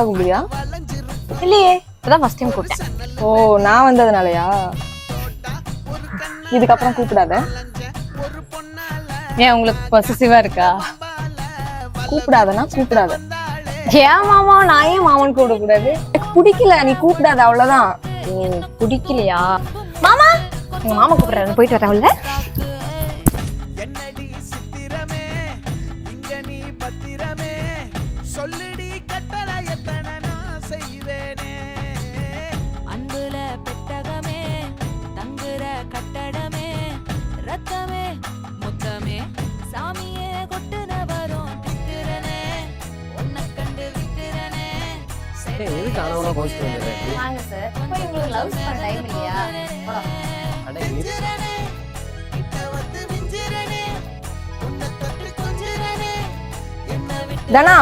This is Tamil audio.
கூப்பிடுறியா இல்லையே இப்பதான் ஃபர்ஸ்ட் டைம் கூப்பிட்டேன். ஓ நான் வந்ததுனாலயா? இதுக்கப்புறம் கூப்பிடாத. ஏன் உங்களுக்கு பொசசிவா இருக்கா? கூப்பிடாதனா கூப்பிடாத. ஏன் மாமா நான் ஏன் மாமன் கூப்பிட கூடாது எனக்கு பிடிக்கல நீ கூப்பிடாத அவ்வளவுதான். எனக்கு பிடிக்கலையா? மாமா எங்க மாமா கூப்பிடுறாரு போயிட்டு வரேன் உள்ள. என்னடி சித்திரமே இங்க நீ பத்திரமே சொல்லுடி கட்டடமே ரத்தமே முத்தமே. சாமியே கொட்டுன வரும் திக்கிறனே உன்னை கண்டு விக்கிறனே எதுக்கு ஆனவனா கோச்சிட்டு வந்துடுறேன் வாங்க சார். உங்களுக்கு லவ் பண்ண டைம் இல்லையா? மிஞ்சிரனே கிட்ட வந்து மிஞ்சிரனே உன்னை தொட்டு கொஞ்சிரனே என்ன விட்டு தனா